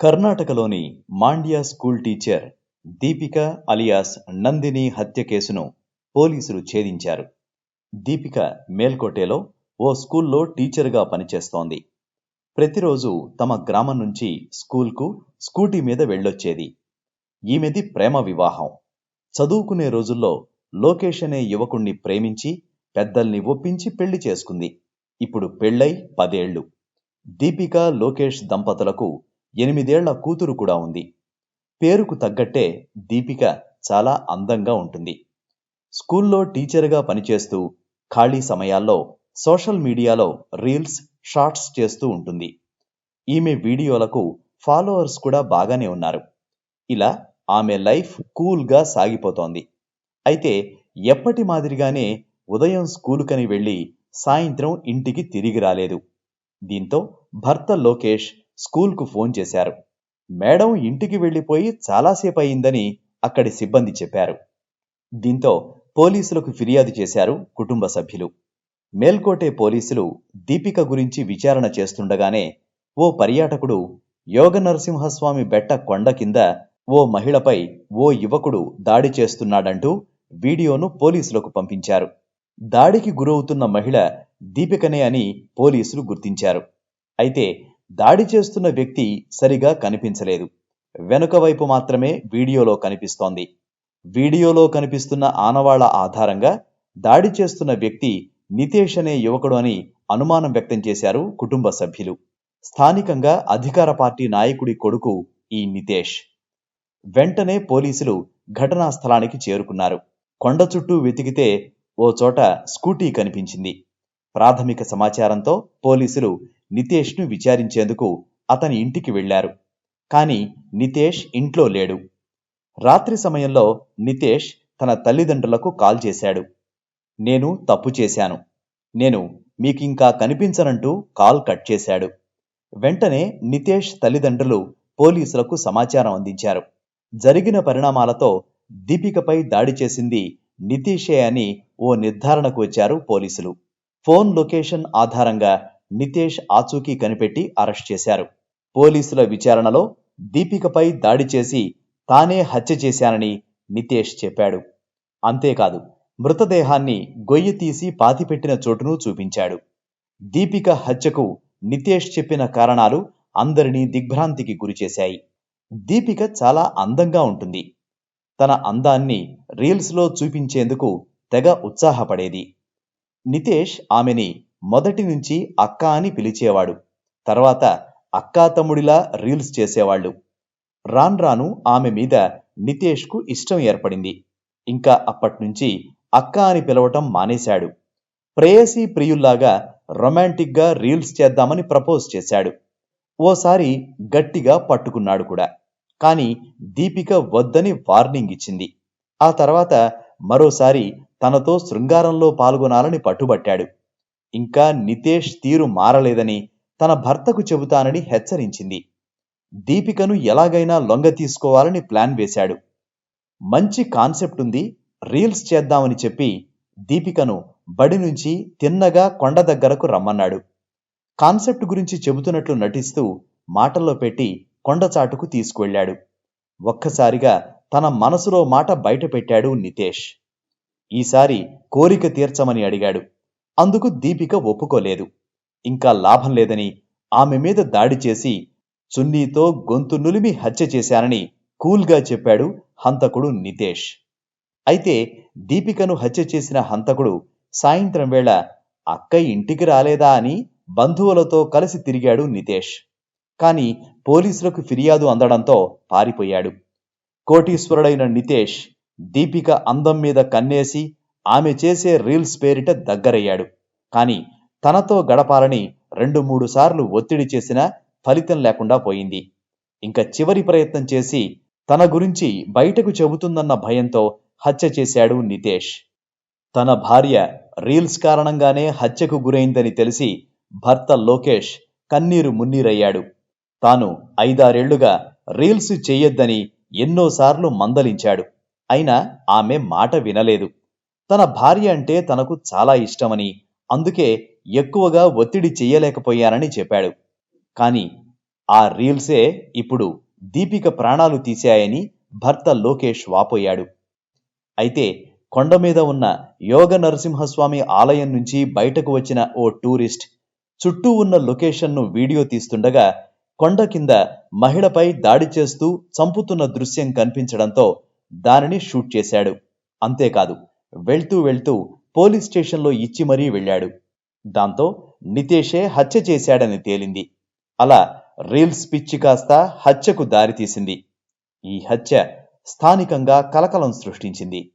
కర్ణాటకలోని Mandya school teacher Deepika alias Nandini హత్య కేసును పోలీసులు ఛేదించారు. దీపిక మేల్కోటేలో ఓ స్కూల్లో టీచర్గా పనిచేస్తోంది. ప్రతిరోజు తమ గ్రామం నుంచి స్కూల్కు స్కూటీ మీద వెళ్ళొచ్చేది. ఈమెది ప్రేమ వివాహం. చదువుకునే రోజుల్లో లోకేష్ అనే యువకుణ్ణి ప్రేమించి పెద్దల్ని ఒప్పించి పెళ్ళి చేసుకుంది. ఇప్పుడు పెళ్ళై పదేళ్ళు దీపిక లోకేష్ దంపతులకు ఎనిమిదేళ్ళ కూతురు కూడా ఉంది. పేరుకు తగ్గట్టే దీపిక చాలా అందంగా ఉంటుంది. స్కూల్లో టీచర్గా పనిచేస్తూ ఖాళీ సమయాల్లో సోషల్ మీడియాలో రీల్స్ షార్ట్స్ చేస్తూ ఉంటుంది. ఈమె వీడియోలకు ఫాలోవర్స్ కూడా బాగానే ఉన్నారు. ఇలా ఆమె లైఫ్ కూల్గా సాగిపోతోంది. అయితే ఎప్పటి మాదిరిగానే ఉదయం స్కూలుకని వెళ్ళి సాయంత్రం ఇంటికి తిరిగి రాలేదు. దీంతో భర్త లోకేష్ స్కూల్కు ఫోన్ చేశారు. మేడం ఇంటికి వెళ్ళిపోయి చాలాసేపు అయిందని అక్కడి సిబ్బంది చెప్పారు. దీంతో పోలీసులకు ఫిర్యాదు చేశారు కుటుంబ సభ్యులు. మేల్కోటే పోలీసులు దీపిక గురించి విచారణ చేస్తుండగానే ఓ పర్యాటకుడు యోగ నరసింహస్వామి బెట్ట కొండ కింద ఓ మహిళపై ఓ యువకుడు దాడి చేస్తున్నాడంటూ వీడియోను పోలీసులకు పంపించారు. దాడికి గురవుతున్న మహిళ దీపికనే అని పోలీసులు గుర్తించారు. అయితే దాడి చేస్తున్న వ్యక్తి సరిగా కనిపించలేదు. వెనుక వైపు మాత్రమే వీడియోలో కనిపిస్తోంది. వీడియోలో కనిపిస్తున్న ఆనవాళ్ళ ఆధారంగా దాడి చేస్తున్న వ్యక్తి నితేష్ అనే యువకుడు అని అనుమానం వ్యక్తం చేశారు కుటుంబ సభ్యులు. స్థానికంగా అధికార పార్టీ నాయకుడి కొడుకు ఈ నితేష్. వెంటనే పోలీసులు ఘటనా స్థలానికి చేరుకున్నారు. కొండ చుట్టూ వెతికితే ఓ చోట స్కూటీ కనిపించింది. ప్రాథమిక సమాచారంతో పోలీసులు నితేష్ను విచారించేందుకు అతని ఇంటికి వెళ్ళారు కానీ నితేష్ ఇంట్లో లేడు. రాత్రి సమయంలో నితేష్ తన తల్లిదండ్రులకు కాల్ చేశాడు. నేను తప్పు చేశాను. నేను మీకింకా కనిపించనంటూ కాల్ కట్ చేశాడు. వెంటనే నితేష్ తల్లిదండ్రులు పోలీసులకు సమాచారం అందించారు. జరిగిన పరిణామాలతో దీపికపై దాడి చేసింది నితీషే అని ఓ నిర్ధారణకు వచ్చారు పోలీసులు. ఫోన్ లొకేషన్ ఆధారంగా నితేష్ ఆచూకీ కనిపెట్టి అరెస్ట్ చేశారు. పోలీసుల విచారణలో దీపికపై దాడి చేసి తానే హత్య చేశానని నితేష్ చెప్పాడు. అంతేకాదు మృతదేహాన్ని గొయ్యి తీసి పాతిపెట్టిన చోటును చూపించాడు. దీపిక హత్యకు నితేష్ చెప్పిన కారణాలు అందరినీ దిగ్భ్రాంతికి గురిచేశాయి. దీపిక చాలా అందంగా ఉంటుంది. తన అందాన్ని రీల్స్లో చూపించేందుకు తెగ ఉత్సాహపడేది. నితేష్ ఆమెని మొదటి నుంచి అక్క అని పిలిచేవాడు. తర్వాత అక్కా తమ్ముడిలా రీల్స్ చేసేవాళ్ళు. రాన్ రాను ఆమె మీద నితేష్కు ఇష్టం ఏర్పడింది. ఇంకా అప్పట్నుంచి అక్క అని పిలవటం మానేశాడు. ప్రేయసీ ప్రియుల్లాగా రొమాంటిక్గా రీల్స్ చేద్దామని ప్రపోజ్ చేశాడు. ఓసారి గట్టిగా పట్టుకున్నాడు కూడా. కానీ దీపిక వద్దని వార్నింగ్ ఇచ్చింది. ఆ తర్వాత మరోసారి తనతో శృంగారంలో పాల్గొనాలని పట్టుబట్టాడు. ఇంకా నితేష్ తీరు మారలేదని తన భర్తకు చెబుతానని హెచ్చరించింది. దీపికను ఎలాగైనా లొంగ తీసుకోవాలని ప్లాన్ వేశాడు. మంచి కాన్సెప్ట్ ఉంది రీల్స్ చేద్దామని చెప్పి దీపికను బడి నుంచి తిన్నగా కొండ దగ్గరకు రమ్మన్నాడు. కాన్సెప్ట్ గురించి చెబుతున్నట్లు నటిస్తూ మాటల్లో పెట్టి కొండచాటుకు తీసుకువెళ్ళాడు. ఒక్కసారిగా తన మనసులో మాట బయటపెట్టాడు నితేష్. ఈసారి కోరిక తీర్చమని అడిగాడు. అందుకు దీపిక ఒప్పుకోలేదు. ఇంకా లాభం లేదని ఆమె మీద దాడి చేసి చున్నీతో గొంతు నులిమి హత్య చేశానని కూల్గా చెప్పాడు హంతకుడు నితేష్. అయితే దీపికను హత్య చేసిన హంతకుడు సాయంత్రం వేళ అక్క ఇంటికి రాలేదా అని బంధువులతో కలిసి తిరిగాడు నితేష్. కాని పోలీసులకు ఫిర్యాదు అందడంతో పారిపోయాడు. కోటీశ్వరుడైన నితేష్ దీపిక అందం మీద కన్నేసి ఆమె చేసే రీల్స్ పేరిట దగ్గరయ్యాడు. కానీ తనతో గడపాలని రెండు మూడు సార్లు ఒత్తిడి చేసినా ఫలితం లేకుండా పోయింది. ఇంకా చివరి ప్రయత్నం చేసి తన గురించి బయటకు చెబుతుందన్న భయంతో హత్య చేశాడు నితేష్. తన భార్య రీల్స్ కారణంగానే హత్యకు గురైందని తెలిసి భర్త లోకేష్ కన్నీరు మున్నీరయ్యాడు. తాను ఐదారేళ్ళుగా రీల్స్ చెయ్యొద్దని ఎన్నోసార్లు మందలించాడు. అయినా ఆమె మాట వినలేదు. తన భార్య అంటే తనకు చాలా ఇష్టమని అందుకే ఎక్కువగా ఒత్తిడి చెయ్యలేకపోయానని చెప్పాడు. కాని ఆ రీల్సే ఇప్పుడు దీపిక ప్రాణాలు తీశాయని భర్త లోకేష్ వాపోయాడు. అయితే కొండ మీద ఉన్న యోగ నరసింహస్వామి ఆలయం నుంచి బయటకు వచ్చిన ఓ టూరిస్ట్ చుట్టూ ఉన్న లొకేషన్ను వీడియో తీస్తుండగా కొండ కింద మహిళపై దాడి చేస్తూ చంపుతున్న దృశ్యం కనిపించడంతో దానిని షూట్ చేశాడు. అంతేకాదు వెళ్తూ వెళ్తూ పోలీస్ స్టేషన్లో ఇచ్చి మరీ వెళ్ళాడు. దాంతో నితేషే హత్య చేశాడని తేలింది. అలా రీల్స్ పిచ్చి కాస్త హత్యకు దారితీసింది. ఈ హత్య స్థానికంగా కలకలం సృష్టించింది.